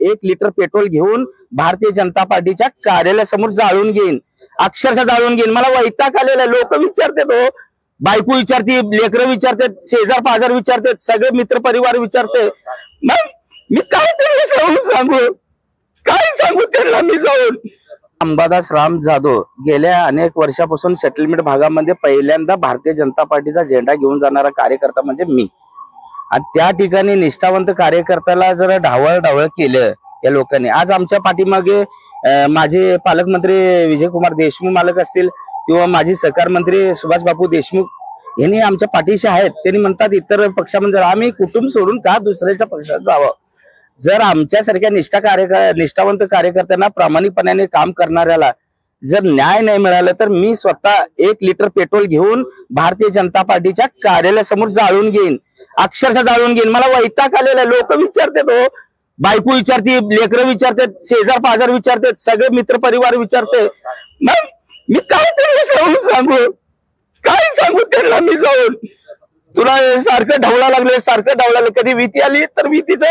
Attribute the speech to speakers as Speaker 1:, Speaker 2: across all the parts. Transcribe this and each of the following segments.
Speaker 1: एक litre petrol घेऊन भारतीय जनता पार्टीच्या कार्यालयासमोर जाळून घेईन. अक्षरशः जाळून घेईन. मला वैताग आलेला लोक विचारतात हो. बायको विचारते लेकरं विचारतात शेजार पाजार विचारतात सगळे मित्र परिवार विचारते. मग मी काय त्यांना सांगू सांगू? काय सांगू त्यांना मी जाऊन? अंबादास राम जाधव गेल्या अनेक वर्षापासून सेटलमेंट भागामध्ये पहिल्यांदा भारतीय जनता पार्टीचा झेंडा घेऊन जाणारा कार्यकर्ता म्हणजे मी. आणि त्या ठिकाणी निष्ठावंत कार्यकर्त्याला जर ढावळ ढावळ केलं या लोकांनी. आज आमच्या पाठीमागे माझे पालकमंत्री विजयकुमार देशमुख मालक असतील किंवा माजी सहकार मंत्री सुभाष बापू देशमुख यांनी आमच्या पाठीशी आहेत. त्यांनी म्हणतात इतर पक्षामध्ये आम्ही कुटुंब सोडून का दुसऱ्याच्या पक्षात जावं? जर आमच्यासारख्या निष्ठा कार्य निष्ठावंत कार्यकर्त्यांना प्रामाणिकपणाने काम करणाऱ्याला जर न्याय नाही मिळाला तर मी स्वतः एक लिटर पेट्रोल घेऊन भारतीय जनता पार्टीच्या कार्यालयासमोर जाळून घेईन. अक्षरशः जाळून घेईन. मला वैताग आलेला लोक विचारतात हो बायको विचारते लेकरं विचारतात शेजार पाजार विचारतात सगळे मित्र परिवार विचारते. मग मी काय त्यांना सांगू सांगू. काय सांगू त्यांना मी जाऊन? तुला सारखं ढवळा लागले सारखं ढवळा लागलं. कधी भीती आली तर भीतीच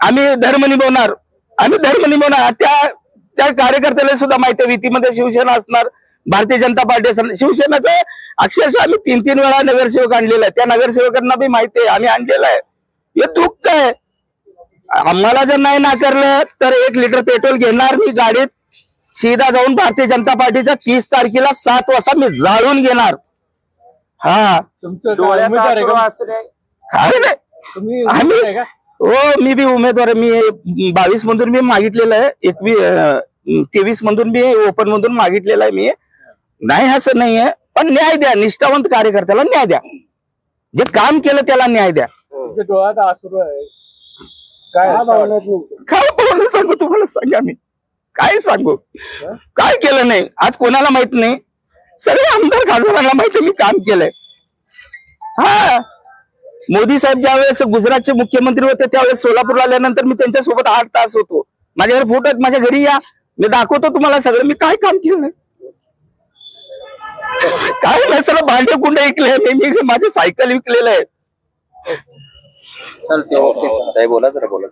Speaker 1: आम्ही धर्म निभवणार. आम्ही धर्म निभवणार. त्या त्या कार्यकर्त्याला सुद्धा माहिती आहे युतीमध्ये शिवसेना असणार. भारतीय जनता पार्टी असणार शिवसेनाचं अक्षरशः आम्ही तीन तीन वेळा नगरसेवक आणलेला आहे. त्या नगरसेवकांना बी माहिती आहे आम्ही आणलेलं आहे. हे दुःख आहे. आम्हाला जर नाही नाकारलं तर एक लिटर पेट्रोल घेणार मी गाडीत. सीधा जाऊन भारतीय जनता पार्टीच्या तीस तारखेला सात वाजता मी जाळून घेणार. हा.
Speaker 2: तुमचं काय उमेदवार आहे का?
Speaker 1: काय नाही.
Speaker 2: तुम्ही
Speaker 1: आम्ही-
Speaker 2: उमेदवार आहे का?
Speaker 1: हो मी बी उमेदवार आहे. मी बावीस मधून मी मागितलेलं आहे. एकवीस तेवीस मधून मी ओपन मधून मागितलेलं आहे मी. नाही असं नाहीये. पण न्याय द्या निष्ठावंत कार्यकर्त्याला न्याय द्या. जे काम केलं त्याला न्याय द्या.
Speaker 2: डोळ्यात आसरू आहे. काय
Speaker 1: बोलणं सांगू तुम्हाला? सांगा मी. काय सांगू? काय केलं नाही? आज कोणाला माहीत नाही? सगळे आमदार खासदारांना माहिती मी काम केलंय. हा. मोदी साहेब ज्यावेळेस गुजरातचे मुख्यमंत्री होते त्यावेळेस सोलापूरला आल्यानंतर मी त्यांच्यासोबत आठ तास होतो. माझ्याकडे फोटो आहेत माझ्या घरी या. मी दाखवतो तुम्हाला सगळं. मी काय काम केलं काय नाही सगळं भांडे कुंडे विकले मी मी माझे सायकल विकलेलं आहे.
Speaker 3: चालते ओके. बोला जरा बोला